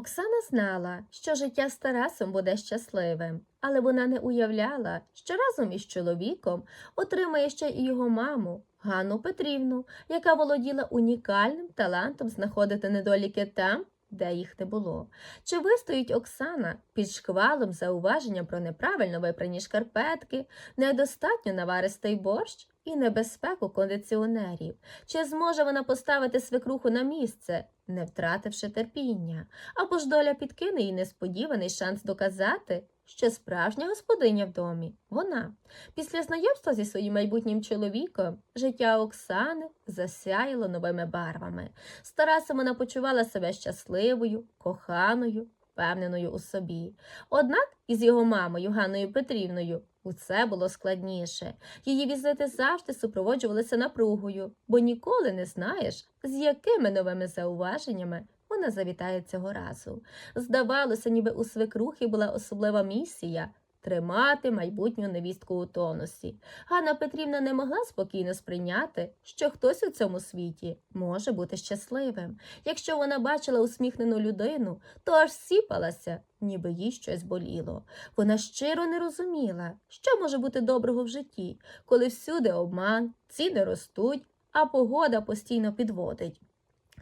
Оксана знала, що життя з Тарасом буде щасливим, але вона не уявляла, що разом із чоловіком отримає ще і його маму, Ганну Петрівну, яка володіла унікальним талантом знаходити недоліки там, де їх не було. Чи вистоїть Оксана під шквалом зауваження про неправильно випрані шкарпетки, недостатньо наваристий борщ і небезпеку кондиціонерів? Чи зможе вона поставити свекруху на місце, не втративши терпіння? Або ж доля підкине їй несподіваний шанс доказати, що справжня господиня в домі вона. Після знайомства зі своїм майбутнім чоловіком життя Оксани засяяло новими барвами. З Тарасом почувала себе щасливою, коханою, впевненою у собі. Однак із його мамою Ганною Петрівною усе було складніше. Її візити завжди супроводжувалися напругою, бо ніколи не знаєш, з якими новими зауваженнями вона завітає цього разу. Здавалося, ніби у свекрухи була особлива місія тримати майбутню невістку у тонусі. Ганна Петрівна не могла спокійно сприйняти, що хтось у цьому світі може бути щасливим. Якщо вона бачила усміхнену людину, то аж сіпалася, ніби їй щось боліло. Вона щиро не розуміла, що може бути доброго в житті, коли всюди обман, ціни ростуть, а погода постійно підводить.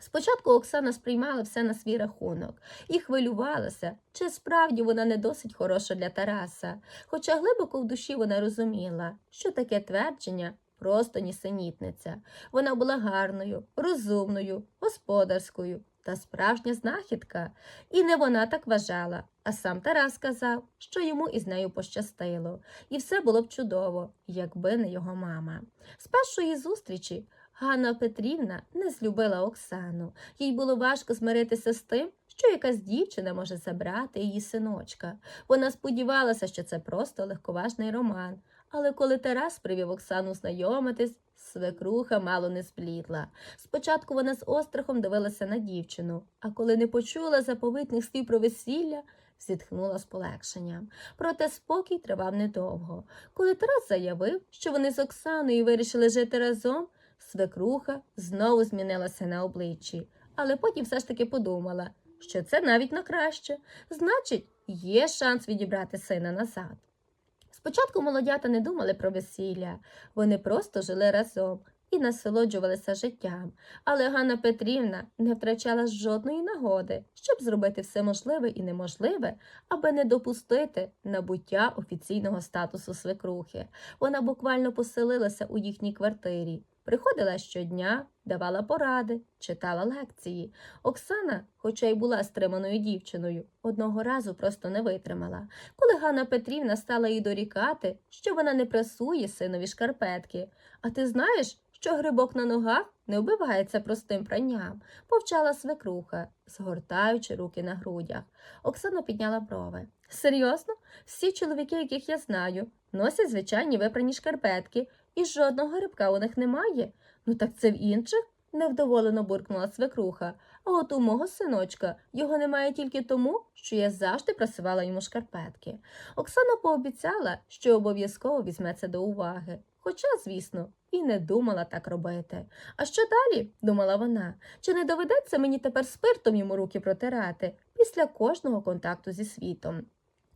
Спочатку Оксана сприймала все на свій рахунок і хвилювалася, чи справді вона не досить хороша для Тараса, хоча глибоко в душі вона розуміла, що таке твердження просто нісенітниця. Вона була гарною, розумною, господарською та справжня знахідка. І не вона так вважала, а сам Тарас сказав, що йому із нею пощастило, і все було б чудово, якби не його мама. З першої зустрічі Ганна Петрівна не злюбила Оксану. Їй було важко змиритися з тим, що якась дівчина може забрати її синочка. Вона сподівалася, що це просто легковажний роман. Але коли Тарас привів Оксану знайомитись, свекруха мало не сплітла. Спочатку вона з острахом дивилася на дівчину, а коли не почула заповітних слів про весілля, зітхнула з полегшенням. Проте спокій тривав недовго. Коли Тарас заявив, що вони з Оксаною вирішили жити разом, свекруха знову змінилася на обличчі, але потім все ж таки подумала, що це навіть на краще. Значить, є шанс відібрати сина назад. Спочатку молодята не думали про весілля, вони просто жили разом і насолоджувалися життям, але Ганна Петрівна не втрачала жодної нагоди, щоб зробити все можливе і неможливе, аби не допустити набуття офіційного статусу свекрухи. Вона буквально поселилася у їхній квартирі. Приходила щодня, давала поради, читала лекції. Оксана, хоча й була стриманою дівчиною, одного разу просто не витримала. Коли Ганна Петрівна стала їй дорікати, що вона не прасує синові шкарпетки. А ти знаєш, що грибок на ногах не вбивається простим пранням, повчала свекруха, згортаючи руки на грудях. Оксана підняла брови. Серйозно, всі чоловіки, яких я знаю, носять звичайні випрані шкарпетки, і жодного грибка у них немає. Ну так це в інших? невдоволено буркнула свекруха. А от у мого синочка його немає тільки тому, що я завжди просивала йому шкарпетки. Оксана пообіцяла, що обов'язково візьме це до уваги. Хоча, звісно, і не думала так робити. А що далі? думала вона. Чи не доведеться мені тепер спиртом йому руки протирати після кожного контакту зі світом?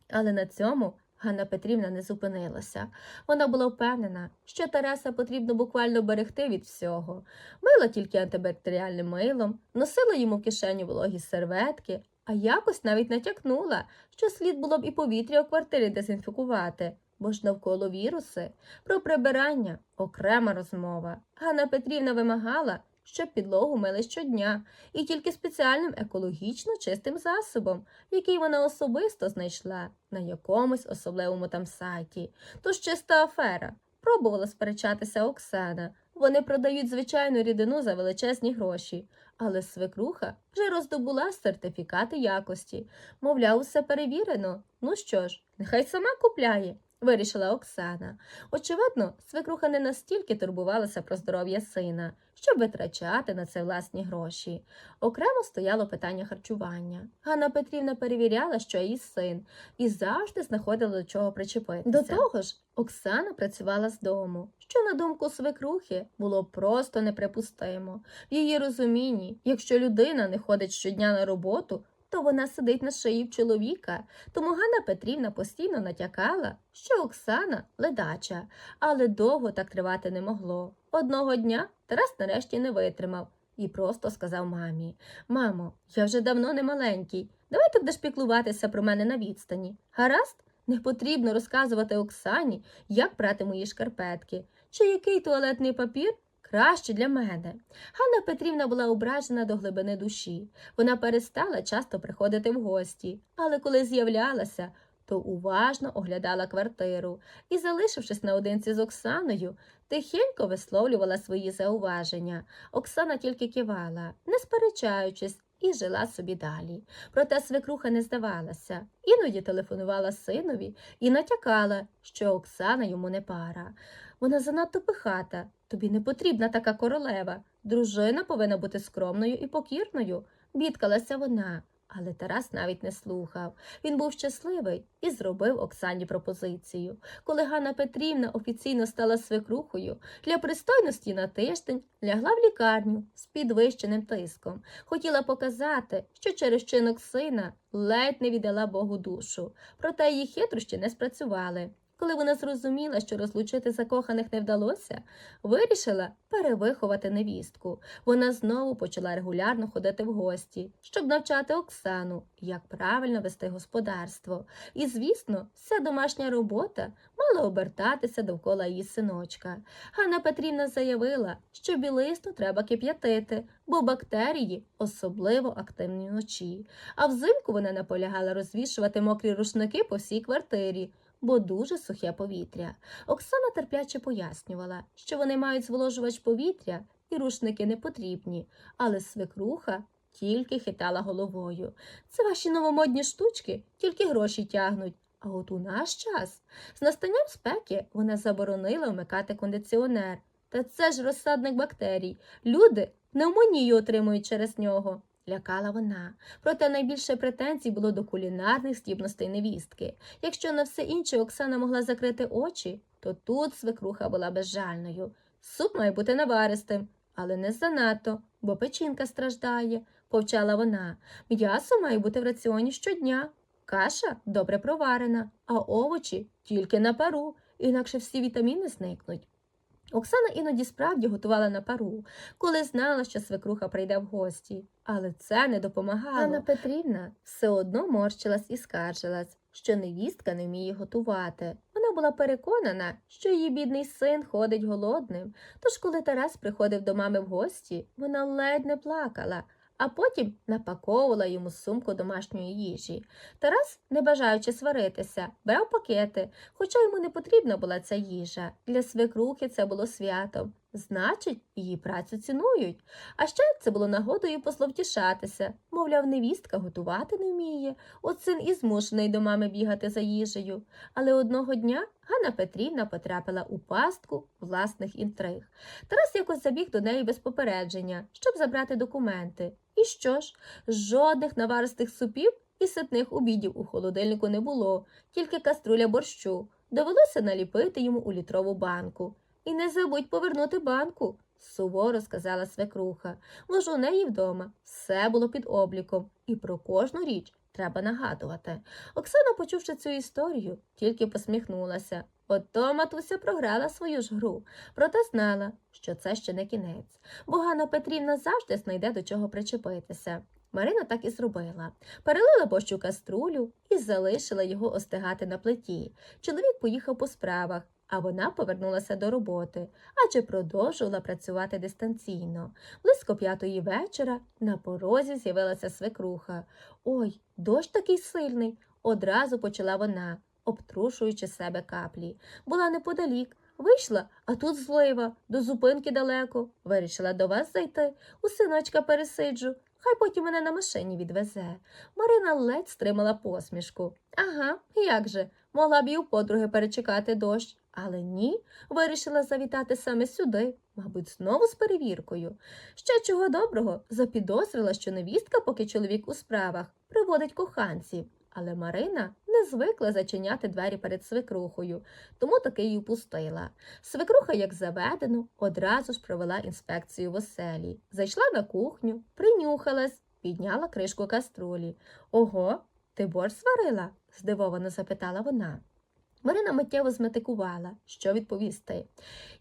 Але на цьому Ганна Петрівна не зупинилася. Вона була впевнена, що Тараса потрібно буквально берегти від всього. Мила тільки антибактеріальним милом, носила йому в кишеню вологі серветки, а якось навіть натякнула, що слід було б і повітря у квартирі дезінфікувати, бо ж навколо віруси. Про прибирання окрема розмова. Ганна Петрівна вимагала, щоб підлогу мили щодня, і тільки спеціальним екологічно чистим засобом, який вона особисто знайшла на якомусь особливому там сайті. Тож чиста афера. Пробувала сперечатися Оксана. Вони продають звичайну рідину за величезні гроші. Але свекруха вже роздобула сертифікати якості. Мовляв, усе перевірено. Ну що ж, нехай сама купляє, вирішила Оксана. Очевидно, свекруха не настільки турбувалася про здоров'я сина, щоб витрачати на це власні гроші. Окремо стояло питання харчування. Ганна Петрівна перевіряла, що її син, і завжди знаходила до чого причепитися. До того ж, Оксана працювала з дому, що, на думку свекрухи, було просто неприпустимо. В її розумінні, якщо людина не ходить щодня на роботу, то вона сидить на шиї в чоловіка. Тому Ганна Петрівна постійно натякала, що Оксана ледача, але довго так тривати не могло. Одного дня Тарас нарешті не витримав і просто сказав мамі Мамо, я вже давно не маленький. Давай ти будеш піклуватися про мене на відстані. Гаразд? Не потрібно розказувати Оксані, як прати мої шкарпетки, чи який туалетний папір краще для мене. Ганна Петрівна була ображена до глибини душі. Вона перестала часто приходити в гості, але коли з'являлася, то уважно оглядала квартиру і, залишившись наодинці з Оксаною, тихенько висловлювала свої зауваження. Оксана тільки кивала, не сперечаючись, і жила собі далі. Проте свекруха не здавалася, іноді телефонувала синові і натякала, що Оксана йому не пара. Вона занадто пихата, тобі не потрібна така королева. Дружина повинна бути скромною і покірною, бідкалася вона. Але Тарас навіть не слухав. Він був щасливий і зробив Оксані пропозицію. Коли Ганна Петрівна офіційно стала свекрухою, для пристойності на тиждень лягла в лікарню з підвищеним тиском. Хотіла показати, що через чинок сина ледь не віддала Богу душу. Проте її хитрощі не спрацювали. Коли вона зрозуміла, що розлучити закоханих не вдалося, вирішила перевиховати невістку. Вона знову почала регулярно ходити в гості, щоб навчати Оксану, як правильно вести господарство. І, звісно, вся домашня робота мала обертатися довкола її синочка. Ганна Петрівна заявила, що білизну треба кип'ятити, бо бактерії особливо активні вночі. А взимку вона наполягала розвішувати мокрі рушники по всій квартирі бо дуже сухе повітря. Оксана терпляче пояснювала, що вони мають зволожувач повітря і рушники не потрібні, але свекруха тільки хитала головою. Це ваші новомодні штучки, тільки гроші тягнуть. А от у наш час з настанням спеки вона заборонила вмикати кондиціонер. Та це ж розсадник бактерій. Люди пневмонію отримують через нього лякала вона. Проте найбільше претензій було до кулінарних здібностей невістки. Якщо на все інше Оксана могла закрити очі, то тут свекруха була безжальною. Суп має бути наваристим, але не занадто, бо печінка страждає, повчала вона. М'ясо має бути в раціоні щодня. Каша добре проварена, а овочі тільки на пару, інакше всі вітаміни зникнуть. Оксана іноді справді готувала на пару, коли знала, що свекруха прийде в гості, але це не допомагало. Анна Петрівна все одно морщилась і скаржилась, що невістка не вміє готувати. Вона була переконана, що її бідний син ходить голодним. Тож, коли Тарас приходив до мами в гості, вона ледь не плакала. А потім напаковувала йому сумку домашньої їжі. Тарас, не бажаючи сваритися, брав пакети, хоча йому не потрібна була ця їжа. Для свекрухи це було святом. Значить, її працю цінують. А ще це було нагодою пословтішатися. Мовляв, невістка готувати не вміє, от син і змушений до мами бігати за їжею. Але одного дня Ганна Петрівна потрапила у пастку власних інтриг. Тарас якось забіг до неї без попередження, щоб забрати документи. І що ж, жодних наваристих супів і ситних обідів у холодильнику не було, тільки каструля борщу. Довелося наліпити йому у літрову банку. І не забудь повернути банку, суворо сказала свекруха. Бо ж у неї вдома все було під обліком, і про кожну річ треба нагадувати. Оксана, почувши цю історію, тільки посміхнулася. Ото матуся програла свою ж гру, проте знала, що це ще не кінець, бо Ганна Петрівна завжди знайде до чого причепитися. Марина так і зробила. Перелила борщ у каструлю і залишила його остигати на плиті. Чоловік поїхав по справах, а вона повернулася до роботи, адже продовжувала працювати дистанційно. Близько п'ятої вечора на порозі з'явилася свекруха. Ой, дощ такий сильний. Одразу почала вона, обтрушуючи себе каплі. Була неподалік. Вийшла, а тут злива, до зупинки далеко. Вирішила до вас зайти, у синочка пересиджу, хай потім мене на машині відвезе. Марина ледь стримала посмішку. Ага, як же, могла б і у подруги перечекати дощ. Але ні, вирішила завітати саме сюди, мабуть, знову з перевіркою. Ще чого доброго, запідозрила, що невістка, поки чоловік у справах, приводить коханців. Але Марина не звикла зачиняти двері перед свекрухою, тому таки й упустила. Свекруха, як заведено, одразу ж провела інспекцію в оселі. Зайшла на кухню, принюхалась підняла кришку каструлі. Ого, ти борщ сварила? здивовано запитала вона. Марина миттєво зметикувала, що відповісти.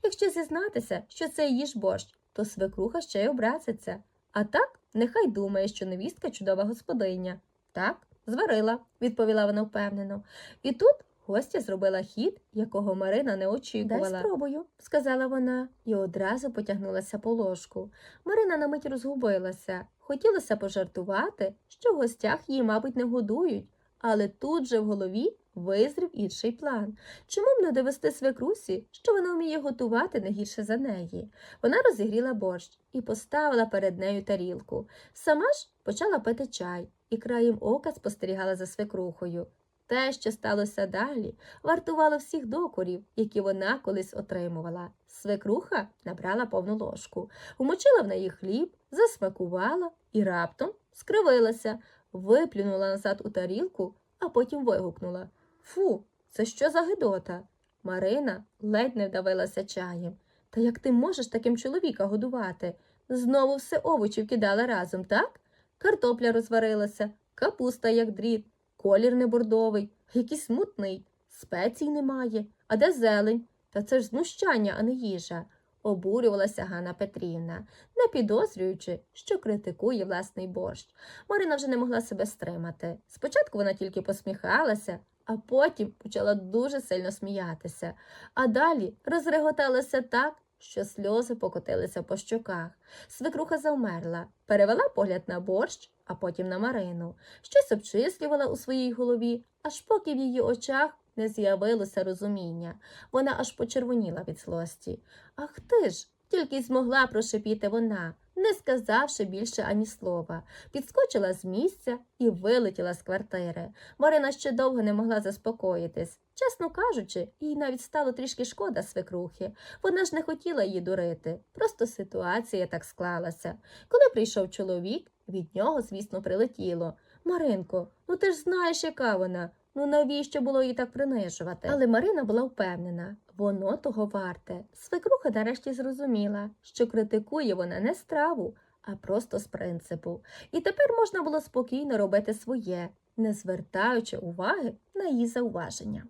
Якщо зізнатися, що це її ж борщ, то свекруха ще й образиться. А так, нехай думає, що невістка чудова господиня. Так, зварила, відповіла вона впевнено. І тут гостя зробила хід, якого Марина не очікувала. Дай спробую, сказала вона, і одразу потягнулася по ложку. Марина на мить розгубилася. Хотілося пожартувати, що в гостях її, мабуть, не годують, але тут же в голові визрів інший план. Чому б не довести свекрусі, що вона вміє готувати не гірше за неї? Вона розігріла борщ і поставила перед нею тарілку. Сама ж почала пити чай і краєм ока спостерігала за свекрухою. Те, що сталося далі, вартувало всіх докорів, які вона колись отримувала. Свекруха набрала повну ложку, умочила в неї хліб, засмакувала і раптом скривилася, виплюнула назад у тарілку, а потім вигукнула Фу, це що за гидота? Марина ледь не вдавилася чаєм. Та як ти можеш таким чоловіка годувати? Знову все овочі вкидала разом, так? Картопля розварилася, капуста, як дріт, колір не бордовий, якийсь мутний, спецій немає, а де зелень? Та це ж знущання, а не їжа. Обурювалася Ганна Петрівна, не підозрюючи, що критикує власний борщ. Марина вже не могла себе стримати. Спочатку вона тільки посміхалася, а потім почала дуже сильно сміятися, а далі розреготалася так, що сльози покотилися по щоках. Свекруха завмерла, перевела погляд на борщ, а потім на Марину. Щось обчислювала у своїй голові, аж поки в її очах не з'явилося розуміння. Вона аж почервоніла від злості. Ах ти ж, тільки й змогла прошепіти вона, не сказавши більше ані слова, підскочила з місця і вилетіла з квартири. Марина ще довго не могла заспокоїтись. Чесно кажучи, їй навіть стало трішки шкода свекрухи. Вона ж не хотіла її дурити. Просто ситуація так склалася. Коли прийшов чоловік, від нього, звісно, прилетіло. Маринко, ну ти ж знаєш, яка вона. Ну навіщо було її так принижувати? Але Марина була впевнена, воно того варте. Свекруха нарешті зрозуміла, що критикує вона не страву, а просто з принципу. І тепер можна було спокійно робити своє, не звертаючи уваги на її зауваження.